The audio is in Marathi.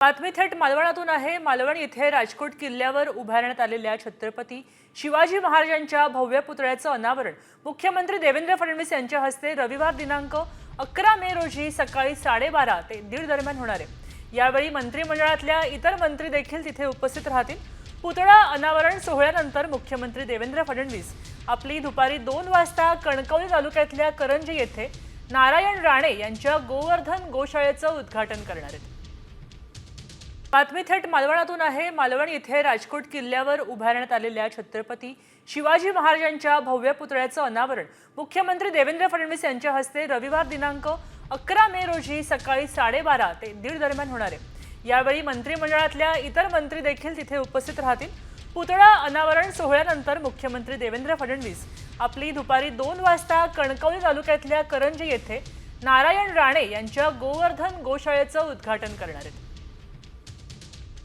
बातमी थेट मालवणातून आहे. मालवण येथे राजकोट किल्ल्यावर उभारण्यात आलेल्या छत्रपती शिवाजी महाराजांच्या भव्य पुतळ्याचं अनावरण. मुख्यमंत्री देवेंद्र फडणवीस यांच्या हस्ते रविवार दिनांक अकरा मे रोजी सकाळी साडेबारा ते दीड दरम्यान होणार आहे. यावेळी मंत्रिमंडळातल्या इतर मंत्री देखील तिथे उपस्थित राहतील. पुतळा अनावरण सोहळ्यानंतर मुख्यमंत्री देवेंद्र फडणवीस आपली दुपारी दोन वाजता कणकवली तालुक्यातल्या करंजी येथे नारायण राणे यांच्या गोवर्धन गोशाळेचं उद्घाटन करणार आहेत. बातमी थेट मालवणातून आहे. मालवण येथे राजकोट किल्ल्यावर उभारण्यात आलेल्या छत्रपती शिवाजी महाराजांच्या भव्य पुतळ्याचं अनावरण. मुख्यमंत्री देवेंद्र फडणवीस यांच्या हस्ते रविवार दिनांक अकरा मे रोजी सकाळी साडेबारा ते दीड दरम्यान होणार आहे. यावेळी मंत्रिमंडळातल्या इतर मंत्री देखील तिथे उपस्थित राहतील. पुतळा अनावरण सोहळ्यानंतर मुख्यमंत्री देवेंद्र फडणवीस आपली दुपारी दोन वाजता कणकवली तालुक्यातल्या करंजी येथे नारायण राणे यांच्या गोवर्धन गोशाळेचं उद्घाटन करणार आहेत.